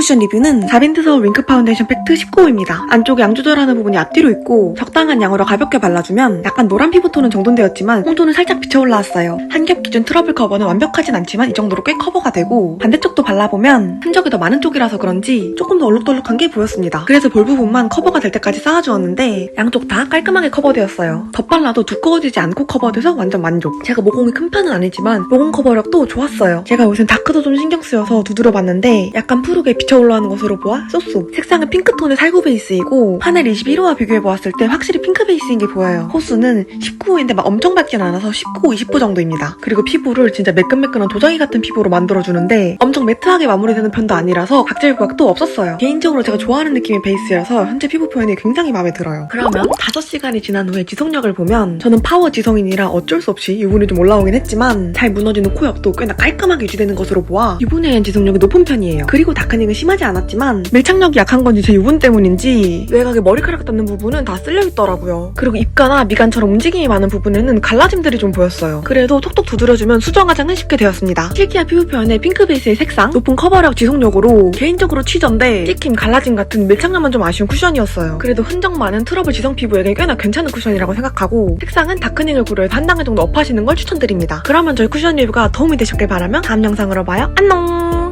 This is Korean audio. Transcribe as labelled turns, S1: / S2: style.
S1: 쿠션 리뷰는 자빈트 서울 윙크 파운데이션 팩트 19호입니다. 안쪽에 양 조절하는 부분이 앞뒤로 있고 적당한 양으로 가볍게 발라주면 약간 노란 피부톤은 정돈되었지만 홈톤은 살짝 비쳐 올라왔어요. 한 겹 기준 트러블 커버는 완벽하진 않지만 이 정도로 꽤 커버가 되고 반대쪽도 발라보면 흔적이 더 많은 쪽이라서 그런지 조금 더 얼룩덜룩한 게 보였습니다. 그래서 볼 부분만 커버가 될 때까지 쌓아주었는데 양쪽 다 깔끔하게 커버되었어요. 덧발라도 두꺼워지지 않고 커버돼서 완전 만족. 제가 모공이 큰 편은 아니지만 모공 커버력도 좋았어요. 제가 요새 다크도 좀 신경 쓰여서 두드려봤는데 약간 푸르게 비쳐 올라오는 것으로 보아 쏘쏘. 색상은 핑크톤의 살구 베이스이고 파넬 21호와 비교해보았을 때 확실히 핑크 베이스인 게 보여요. 호수는 19호인데 막 엄청 밝진 않아서 19, 20호 정도입니다. 그리고 피부를 진짜 매끈매끈한 도자기 같은 피부로 만들어주는데 엄청 매트하게 마무리되는 편도 아니라서 각질 부각도 없었어요. 개인적으로 제가 좋아하는 느낌의 베이스여서 현재 피부 표현이 굉장히 마음에 들어요. 그러면 5시간이 지난 후에 지속력을 보면 저는 파워 지성인이라 어쩔 수 없이 유분이 좀 올라오긴 했지만 잘 무너지는 코 옆도 꽤나 깔끔하게 유지되는 것으로 보아 유분에 의한 지속력이 높은 편이에요. 그리고 다크닝은 심하지 않았지만 밀착력이 약한 건지 제 유분 때문인지 외곽에 머리카락 닿는 부분은 다 쓸려 있더라고요. 그리고 입가나 미간처럼 움직임이 많은 부분에는 갈라짐들이 좀 보였어요. 그래도 톡톡 두드려주면 수정 화장은 쉽게 되었습니다. 실키한 피부 표현의 핑크 베이스의 색상, 높은 커버력 지속력으로 개인적으로 취전데 찍힘, 갈라짐 같은 밀착력만 좀 아쉬운 쿠션이었어요. 그래도 흔적 많은 트러블 지성 피부에게 꽤나 괜찮은 쿠션이라고 생각하고 색상은 다크닝을 고려해서 한 단계 정도 업하시는 걸 추천드립니다. 그러면 저희 쿠션 리뷰가 도움이 되셨길 바라며 다음 영상으로 봐요. 안녕!